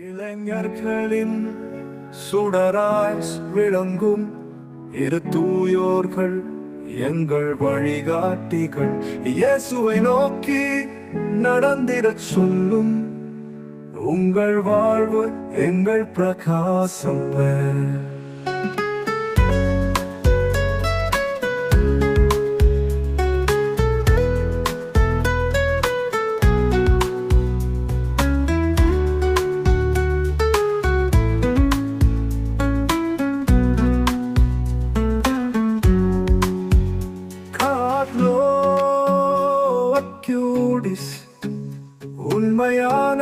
இளைஞர்களின் சுடராய் விளங்கும் இரு தூயோர்கள் எங்கள் வழிகாட்டிகள் இயேசுவை நோக்கி நடந்திடச் சொல்லும் உங்கள் வாழ்வு எங்கள் பிரகாசம் பெற. அக்யூடிஸ் உண்மையான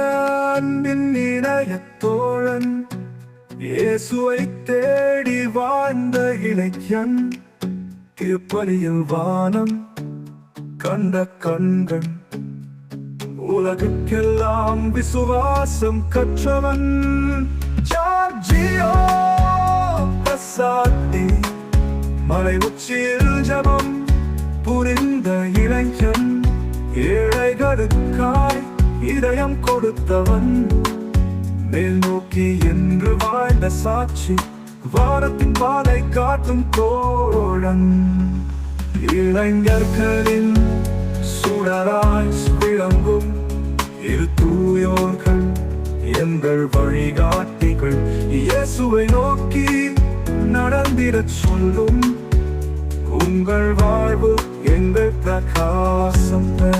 அன்பின் இணையத்தோழன் இயேசுவை தேடி வாழ்ந்த இளைஞன் திருப்பலியில் வானம் கண்ட கண்கள். உலகுக்கெல்லாம் விசுவாசம் கற்றவன். ஜார்ஜியோ பிரசாத்தி மலை உச்சியில் ஜபம் புரிந்த இளைஞன் கருக்காய் இதயம் கொடுத்தவன். மேல் நோக்கி என்று வாழ்ந்த சாட்சி வாரத்தின் பாலை காட்டும் தோழன். இளைஞர்களின் சுடராய் விளங்கும் இரு தூயோர்கள் எங்கள் வழிகாட்டிகள். இயேசுவை நோக்கி நடந்திடச் சொல்லும் உங்கள் வாழ்வு எங்கள் பிரகாசம் பெற.